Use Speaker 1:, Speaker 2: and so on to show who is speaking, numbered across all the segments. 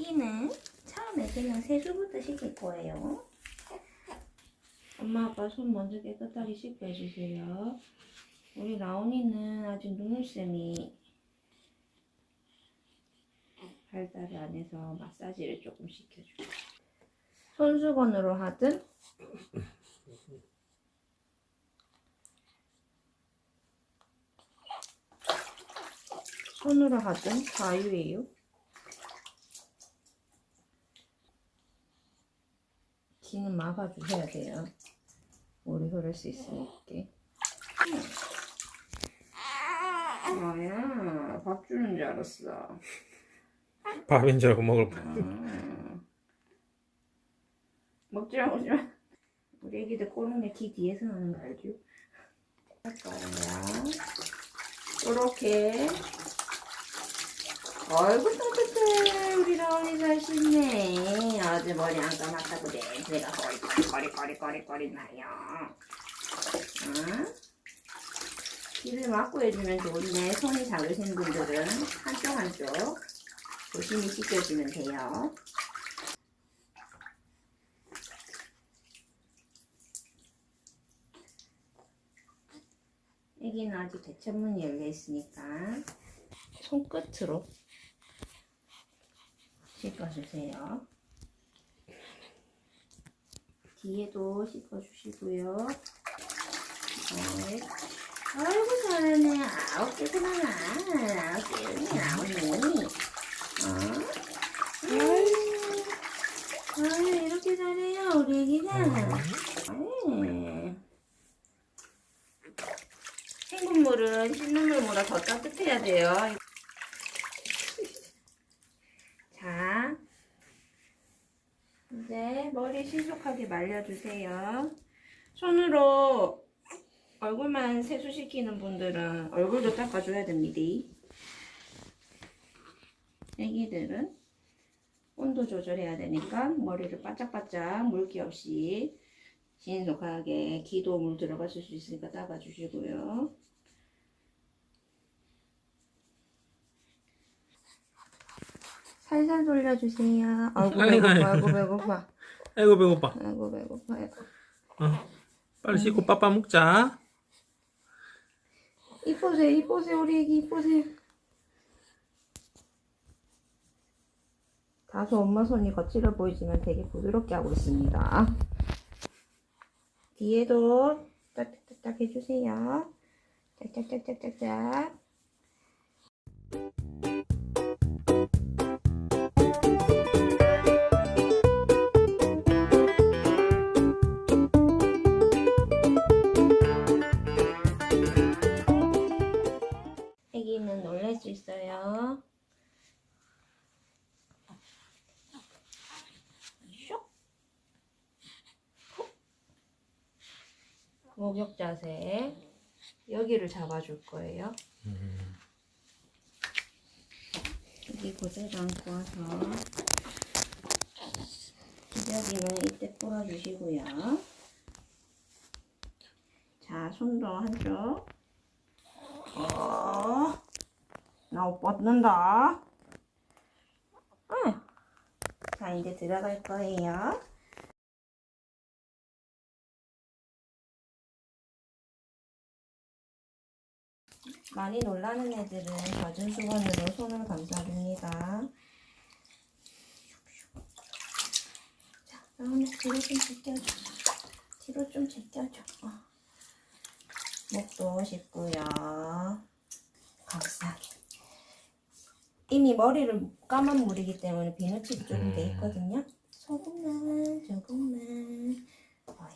Speaker 1: 씻기는 처음에 그냥 세수부터 시킬 거예요. 엄마 아빠 손 먼저 깨끗하게 씻고 해주세요. 우리 라온이는 아직 눈물샘이 발달을 안 해서 마사지를 조금 시켜줘요. 손수건으로 하든 손으로 하든 자유예요. 귀는 막아주셔야 돼요. 물이 흐를 수 있으니까. 뭐야, 밥 주는 줄 알았어.
Speaker 2: 밥인 줄 알고 먹을 뻔.
Speaker 1: 음. 먹지 마, 먹지 마. 우리 애기들 꼬는 게귀 뒤에서 나는 거 알죠? 할 거예요. 요렇게. 어이구, 깨끗해. 우리 라온이 잘 씻네. 어제 머리 안 감았다고 냄새가 거리거리거리거리거리 나요. 응? 귀를 막고 해주면 좋은데, 손이 작으신 분들은 한쪽 한쪽 조심히 씻겨주면 돼요. 여기는 아직 대천문이 열려 있으니까 손끝으로 씻어주세요. 뒤에도 씻어주시고요. 네. 아이고 잘하네. 아홉 개구나. 아홉 개구나. 나오니. 어? 아유, 이렇게 잘해요, 우리 애기가. 아유. 생분물은 씻는 물보다 더 따뜻해야 돼요. 자, 이제 머리 신속하게 말려주세요. 손으로 얼굴만 세수시키는 분들은 얼굴도 닦아줘야 됩니다. 애기들은 온도 조절해야 되니까 머리를 바짝바짝 물기 없이 신속하게 기도 물 들어가실 수 있으니까 닦아주시고요. 살살 돌려주세요. 아이고 배고파,
Speaker 2: 아이고.
Speaker 1: 배고파,
Speaker 2: 아이고 배고파.
Speaker 1: 아이고 배고파.
Speaker 2: 어. 빨리 씻고 빠빠 먹자.
Speaker 1: 이쁘세요, 이쁘세요, 우리 애기 이쁘세요. 다소 엄마 손이 거칠어 보이지만 되게 부드럽게 하고 있습니다. 뒤에도 딱딱딱딱 해주세요. 짝짝짝짝짝짝. 목욕 자세. 여기를 잡아줄 거예요. 여기 고데를 안고 와서 기저귀는 이때 풀어주시고요. 자, 손도 한쪽. 어, 나옷 벗는다. 응. 자, 이제 들어갈 거예요. 많이 놀라는 애들은 젖은 수건으로 손을 감싸줍니다. 자, 그러면 뒤로 좀 제껴줘. 뒤로 좀 제껴줘. 어. 목도 씻고요. 감싸게. 이미 머리를 까만 물이기 때문에 비누칠이 조금 돼 있거든요. 조금만, 조금만. 뭐야,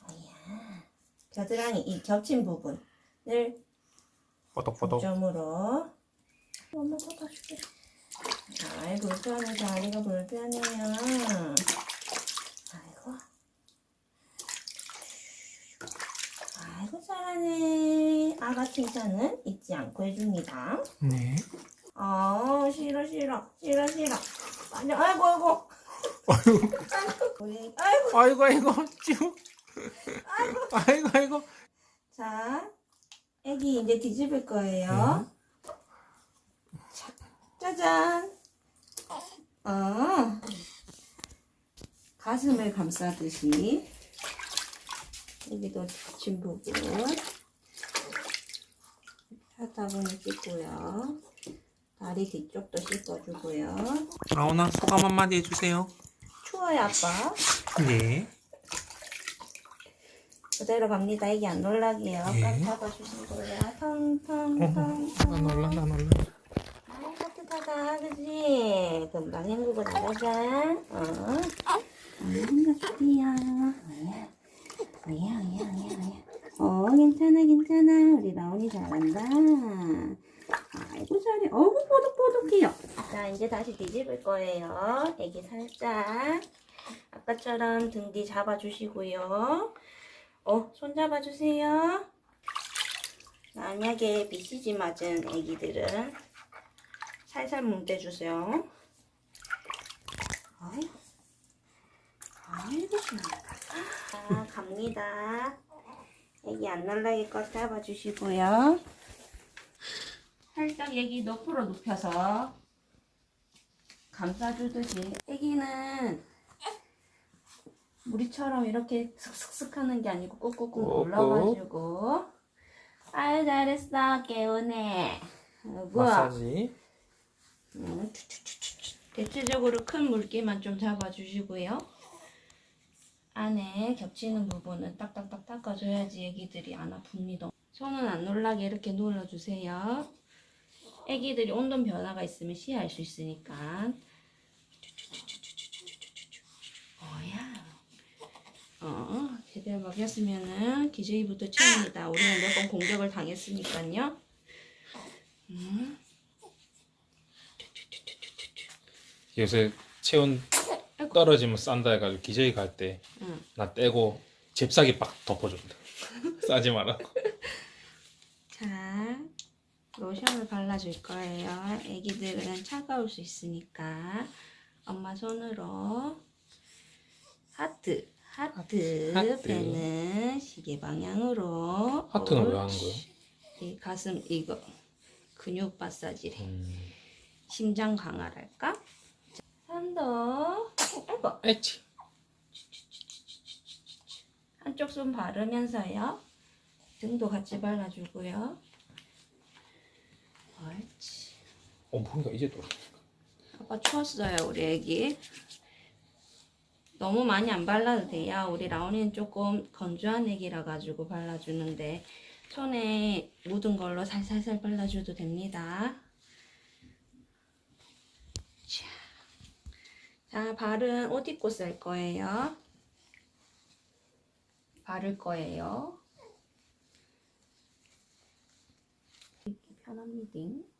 Speaker 1: 뭐야. 겨드랑이 이 겹친 부분 을
Speaker 2: 뽀독뽀독.
Speaker 1: 점으로 엄마 쏟아줄게. 아이 불편해 다리가 불편해요. 아이고. 아이고 잘하네. 아가 칭찬은 잊지 않고 해줍니다.
Speaker 2: 네.
Speaker 1: 아 싫어 싫어 싫어 싫어. 아니 아이고 아이고.
Speaker 2: 아이고
Speaker 1: 아이고
Speaker 2: 아이고 아이고 쭉. 아이고 아이고.
Speaker 1: 자 애기 이제 뒤집을 거예요. 자, 짜잔. 어. 가슴을 감싸듯이 여기도 진 부분 살짝은 씻고요. 다리 뒤쪽도 씻어주고요.
Speaker 2: 라온아 소감 한마디 해주세요.
Speaker 1: 추워요, 아빠.
Speaker 2: 네.
Speaker 1: 그대로 갑니다. 이게 안 놀라게요.
Speaker 2: 예.
Speaker 1: 꽉 잡아주신 거예요. 텅텅텅텅.
Speaker 2: 난 놀라 난 놀라.
Speaker 1: 아, 따뜻하다, 그지? 금방 헹구고 나가자. 어. 음, 좋디야. 뭐야, 뭐야, 뭐야, 뭐야, 뭐야. 어, 괜찮아, 괜찮아. 우리 라온이 잘한다. 아이고, 잘해. 어구, 뽀득뽀득해요. 자, 이제 다시 뒤집을 거예요. 애기 살짝. 아까처럼 등 뒤 잡아주시고요. 어, 손 잡아주세요. 만약에 BCG 맞은 애기들은 살살 문대주세요. 아이고, 아이고 시원하다. 자, 갑니다. 애기 안 날라게 꽉 잡아주시고요. 살짝 애기 옆으로 눕혀서 감싸주듯이 애기는 우리처럼 이렇게 슥슥슥 하는 게 아니고 꾹꾹꾹
Speaker 2: 꾹꾹.
Speaker 1: 눌러가지고. 아유 잘했어. 개운해. 뭐야?
Speaker 2: 마사지.
Speaker 1: 음, 대체적으로 큰 물기만 좀 잡아주시고요. 안에 겹치는 부분은 딱딱딱 닦아줘야지 애기들이 안 아픕니다. 손은 안 놀라게 이렇게 눌러주세요. 애기들이 온도 변화가 있으면 시야할 수 있으니까. 추추추추. 어, 제대로 먹였으면은 기저귀부터 채웁니다. 우리는 몇 번 공격을 당했으니까요. 음.
Speaker 2: 요새 체온 떨어지면 싼다 해가지고 기저귀 갈 때 나
Speaker 1: 응.
Speaker 2: 떼고 잽싸게 빡 덮어준다. 싸지 말라고.
Speaker 1: 자, 로션을 발라줄 거예요. 애기들은 차가울 수 있으니까 엄마 손으로 하트, 하트,
Speaker 2: 하트.
Speaker 1: 배는 시계 방향으로.
Speaker 2: 하트는 왜 하는. 거예요?
Speaker 1: 이 가슴 이거 근육 마사지래.
Speaker 2: 음.
Speaker 1: 심장 강화랄까? 자, 한더 아이고
Speaker 2: 에치.
Speaker 1: 한쪽 손 바르면서요. 등도 같이 발라주고요. 옳지.
Speaker 2: 어 뭔가 이제 또.
Speaker 1: 아빠 추웠어요, 우리 애기. 너무 많이 안 발라도 돼요. 우리 라온이는 조금 건조한 애기라 가지고 발라주는데 손에 묻은 걸로 살살살 발라줘도 됩니다. 자, 자 발은 옷 입고 쓸 거예요. 바를 거예요. 편합니다.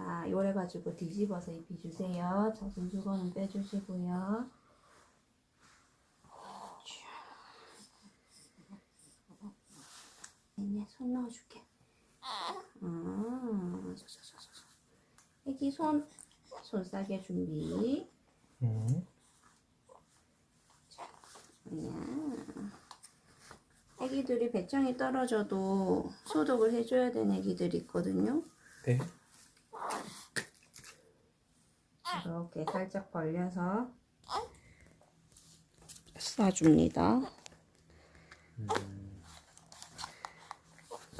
Speaker 1: 자, 요래 가지고 뒤집어서 입혀주세요. 젖은 수건은 빼주시고요. 네, 손 넣어줄게. 자. 애기 손, 손 싸개 준비.
Speaker 2: 음.
Speaker 1: 야. 애기들이 배짱이 떨어져도 소독을 해줘야 되는 애기들이 있거든요.
Speaker 2: 네.
Speaker 1: 이렇게 살짝 벌려서 쏴줍니다.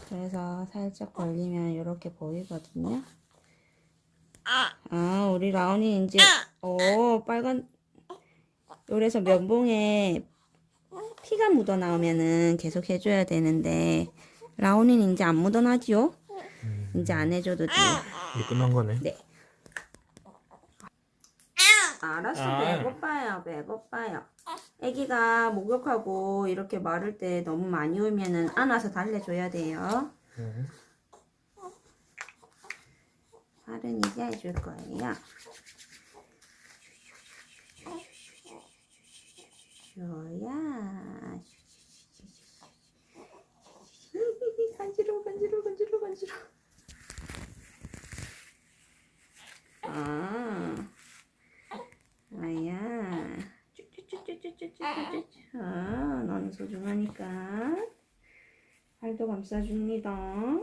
Speaker 1: 그래서 살짝 벌리면 이렇게 보이거든요. 아, 우리 라온이 이제 오 빨간 요래서 면봉에 피가 묻어 나오면은 계속 해줘야 되는데 라온이는 이제 안 묻어나지요? 이제 안 해줘도 돼요.
Speaker 2: 이제 끝난 거네.
Speaker 1: 네. 알았어.
Speaker 2: 아.
Speaker 1: 배고파요 배고파요. 애기가 목욕하고 이렇게 마를 때 너무 많이 울면은 안아서 달래줘야 돼요.
Speaker 2: 음.
Speaker 1: 발은 이제 해줄 거예요. 쇼야. 간지러워 간지러워 간지러워 간지러워 소중하니까. 발도 감싸줍니다